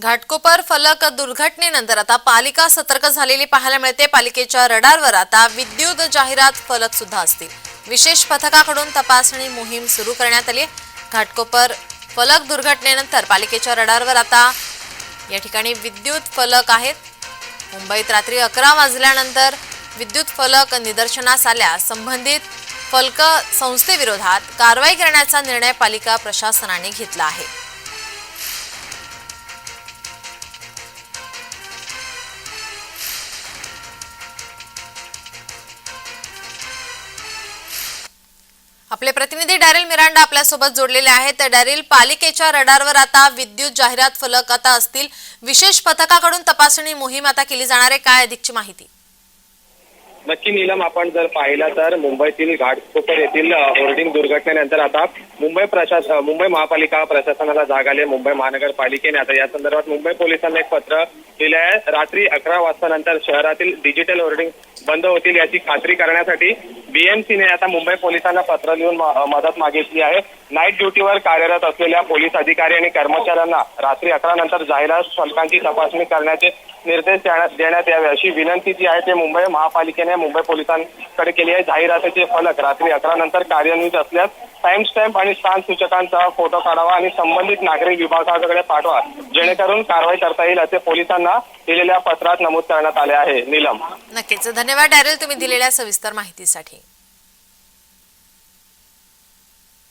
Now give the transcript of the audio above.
घाटकोपर फलक दुर्घटनेनंतर आता पालिका सतर्क झालेली पाहायला मिळते. पालिकेच्या रडारवर आता विद्युत जाहिरात फलक सुद्धा असतील. विशेष पथकाकडून तपासणी मोहीम सुरू करण्यात आली घाटकोपर फलक दुर्घटनेनंतर पालिकेच्या रडारवर आता या ठिकाणी विद्युत फलक आहेत. मुंबईत रात्री अकरा वाजल्यानंतर विद्युत फलक निदर्शनास आल्यास संबंधित फलक संस्थेविरोधात कारवाई करण्याचा निर्णय पालिका प्रशासनाने घेतला आहे. आपले प्रतिनिधी डॅरिल मिरांडा आपल्यासोबत जोडलेले आहेत. तर डॅरिल पालिकेच्या रडारवर आता विद्युत जाहिरात फलक आता असतील. विशेष पथकाकडून तपासणी मोहीम आता केली जाणार आहे. काय अधिकची माहिती? नक्की नीलम आपण जर पाहिलं तर मुंबईतील घाटकोपर येथील होर्डिंग दुर्घटनेनंतर आता मुंबई प्रशासन मुंबई महापालिका प्रशासनाला जाग आली मुंबई महानगरपालिकेने आता या संदर्भात मुंबई पोलिसांना एक पत्र दिले आहे रात्री अकरा वाजता नंतर शहरातील डिजिटल होर्डिंग बंद होतील याची खात्री करण्यासाठी बीएमसीने आता मुंबई पोलिसांना पत्र लिहून मदत मागितली आहे. नाईट ड्युटीवर कार्यरत असलेल्या पोलीस अधिकारी आणि कर्मचाऱ्यांना रात्री अकरा नंतर जाहिरात शुल्कांची तपासणी करण्याचे निर्देश देण्यात देण्यात यावे अशी विनंती जी आहे ते मुंबई महापालिकेने मुंबई पोलिसांकडे केली आहे. जाहिरातीचे फलक रात्री अकरा नंतर कार्यान्वित असल्यास टाइम स्टॅम्प आणि स्थान सूचकांचा फोटो काढावा आणि संबंधित नागरिक विभागाकडे पाठवा. जेणेकरून कारवाई करता येईल असे पोलिसांना दिलेल्या पत्रात नमूद करण्यात आले आहे. नीलम. नक्कीच. धन्यवाद डॅरिल तुम्ही दिलेल्या सविस्तर माहितीसाठी.